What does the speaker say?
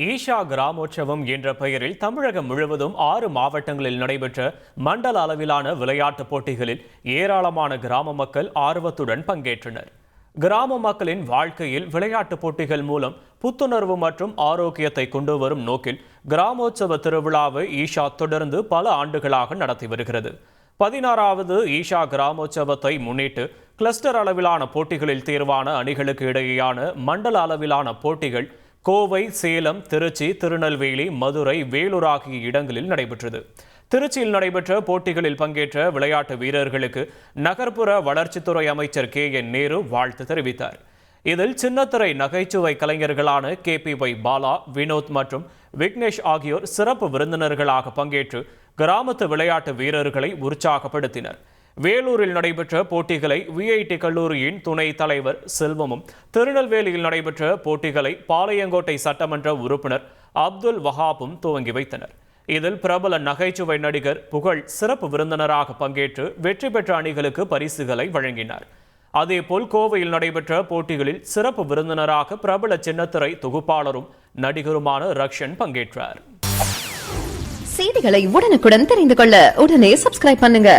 ஈஷா கிராமோற்சவம் என்ற பெயரில் தமிழகம் முழுவதும் ஆறு மாவட்டங்களில் நடைபெற்ற மண்டல அளவிலான விளையாட்டுப் போட்டிகளில் ஏராளமான கிராம மக்கள் ஆர்வத்துடன் பங்கேற்றனர். கிராம மக்களின் வாழ்க்கையில் விளையாட்டுப் போட்டிகள் மூலம் புத்துணர்வு மற்றும் ஆரோக்கியத்தை கொண்டு வரும் நோக்கில் கிராமோற்சவ திருவிழாவை ஈஷா தொடர்ந்து பல ஆண்டுகளாக நடத்தி வருகிறது. பதினாறாவது ஈஷா கிராமோற்சவத்தை முன்னிட்டு கிளஸ்டர் அளவிலான போட்டிகளில் தேர்வான அணிகளுக்கு இடையேயான மண்டல அளவிலான போட்டிகள் கோவை சேலம் திருச்சி திருநெல்வேலி மதுரை வேலூர் ஆகிய இடங்களில் நடைபெற்றது. திருச்சியில் நடைபெற்ற போட்டிகளில் பங்கேற்ற விளையாட்டு வீரர்களுக்கு நகர்ப்புற வளர்ச்சித்துறை அமைச்சர் கே. என். நேரு வாழ்த்து தெரிவித்தார். இதில் சின்னத்திரை நகைச்சுவை கலைஞர்களான K. P. Y Bala Vinoth மற்றும் விக்னேஷ் ஆகியோர் சிறப்பு விருந்தினர்களாக பங்கேற்று கிராமத்து விளையாட்டு வீரர்களை உற்சாகப்படுத்தினர். வேலூரில் நடைபெற்ற போட்டிகளை விஐடி கல்லூரியின் துணை தலைவர் செல்வமும் திருநெல்வேலியில் நடைபெற்ற போட்டிகளை பாளையங்கோட்டை சட்டமன்ற உறுப்பினர் அப்துல் வஹாபும் துவங்கி வைத்தனர். இதில் பிரபல நகைச்சுவை நடிகர் புகழ் சிறப்பு விருந்தினராக பங்கேற்று வெற்றி பெற்ற அணிகளுக்கு பரிசுகளை வழங்கினார். அதேபோல் கோவையில் நடைபெற்ற போட்டிகளில் சிறப்பு விருந்தினராக பிரபல சின்னத்திரை தொகுப்பாளரும் நடிகருமான ரக்ஷன் பங்கேற்றார். செய்திகளை உடனுக்குடன் தெரிந்து கொள்ள உடனே சப்ஸ்கிரைப் பண்ணுங்க.